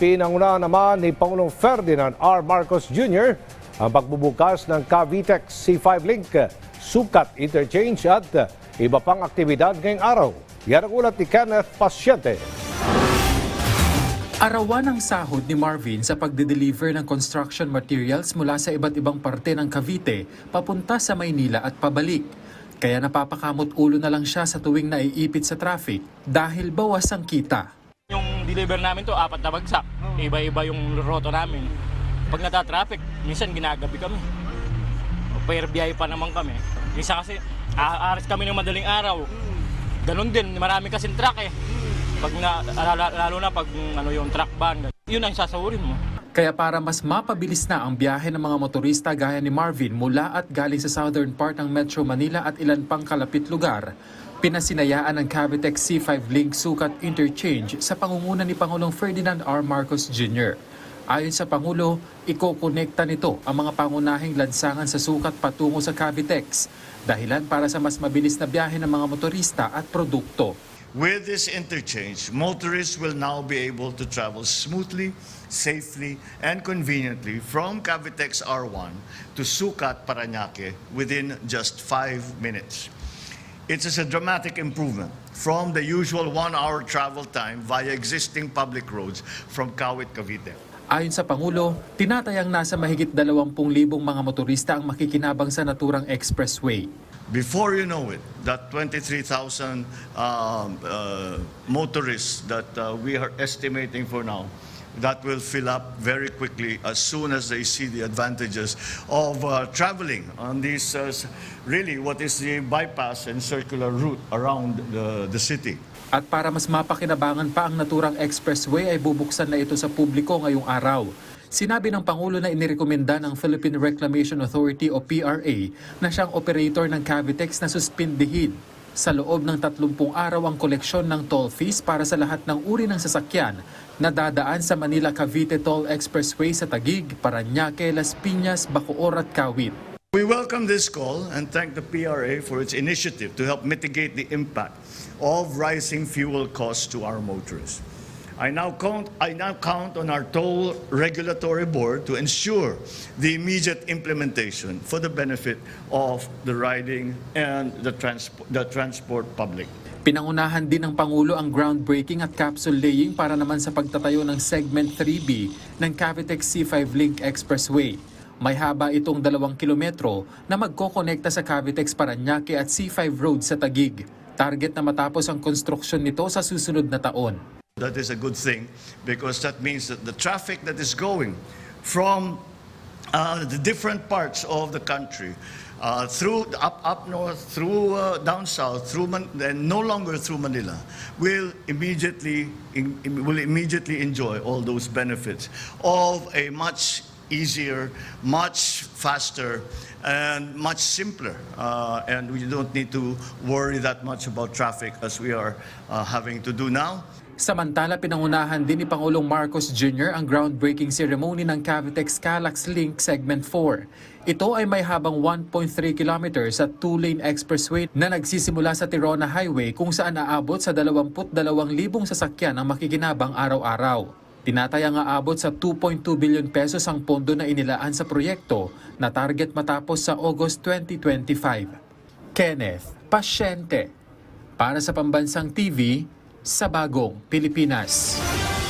Pinanguna naman ni Pangulong Ferdinand R. Marcos Jr. ang pagbubukas ng Cavitex C5 Link, Sukat Interchange at iba pang aktibidad ngayong araw. Yan ang ulat ni Kenneth Pasyente. Arawan ang sahod ni Marvin sa pagde-deliver ng construction materials mula sa iba't ibang parte ng Cavite papunta sa Maynila at pabalik. Kaya napapakamot ulo na lang siya sa tuwing naiipit sa traffic dahil bawas ang kita. Deliver namin to, apat na bagsak. Iba-iba yung roto namin. Pag nata-traffic, minsan ginagabi kami. Per biyahe pa naman kami. Minsan kasi, aaris kami ng madaling araw. Ganon din, marami kasing truck eh. Pag na, lalo, lalo na pag ano yung truck ban, yun ang sasahurin mo. Kaya para mas mapabilis na ang biyahe ng mga motorista gaya ni Marvin mula at galing sa southern part ng Metro Manila at ilan pang kalapit lugar, pinasinayaan ng Cavitex C5 Link Sukat Interchange sa pangunguna ni Pangulong Ferdinand R. Marcos Jr. Ayon sa Pangulo, ikokonekta nito ang mga pangunahing lansangan sa sukat patungo sa Cavitex, dahilan para sa mas mabilis na biyahe ng mga motorista at produkto. With this interchange, motorists will now be able to travel smoothly, safely, and conveniently from Cavitex R1 to Sucat, Parañaque within just five minutes. It is a dramatic improvement from the usual one-hour travel time via existing public roads from Kawit, Cavite. Ayon sa Pangulo, tinatayang nasa mahigit 20,000 mga motorista ang makikinabang sa naturang expressway. Before you know it, that 23,000 um, uh, motorists that uh, we are estimating for now, that will fill up very quickly as soon as they see the advantages of uh, traveling on this uh, really what is the bypass and circular route around the, the city. At para mas mapakinabangan pa ang naturang expressway ay bubuksan na ito sa publiko ngayong araw. Sinabi ng Pangulo na inirekomenda ng Philippine Reclamation Authority o PRA na siyang operator ng Cavitex na suspindihin sa loob ng 30 araw ang koleksyon ng toll fees para sa lahat ng uri ng sasakyan na dadaan sa Manila-Cavite Toll Expressway sa Tagig, Parañaque, Las Piñas, Bacoor at Kawit. We welcome this call and thank the PRA for its initiative to help mitigate the impact of rising fuel costs to our motorists. I now count, I now count on our toll regulatory board to ensure the immediate implementation for the benefit of the riding and the, transpo- the transport public. Pinangunahan din ng Pangulo ang groundbreaking at capsule laying para naman sa pagtatayo ng Segment 3B ng Cavitex C5 Link Expressway. May haba itong dalawang kilometro na magkokonekta sa Cavitex Parañaque at C5 Road sa Tagig. Target na matapos ang konstruksyon nito sa susunod na taon. That is a good thing because that means that the traffic that is going from uh, the different parts of the country uh, through up up north, through uh, down south, through Man- and no longer through Manila, will immediately in, will immediately enjoy all those benefits of a much easier, much faster, and much simpler. Uh, and we don't need to worry that much about traffic as we are uh, having to do now. Samantala, pinangunahan din ni Pangulong Marcos Jr. ang groundbreaking ceremony ng Cavitex Calax Link Segment 4. Ito ay may habang 1.3 kilometers at 2-lane expressway na nagsisimula sa Tirona Highway kung saan aabot sa 22,000 sasakyan ang makikinabang araw-araw. Tinatayang aabot sa 2.2 billion pesos ang pondo na inilaan sa proyekto na target matapos sa August 2025. Kenneth Pasyente para sa Pambansang TV sa Bagong Pilipinas.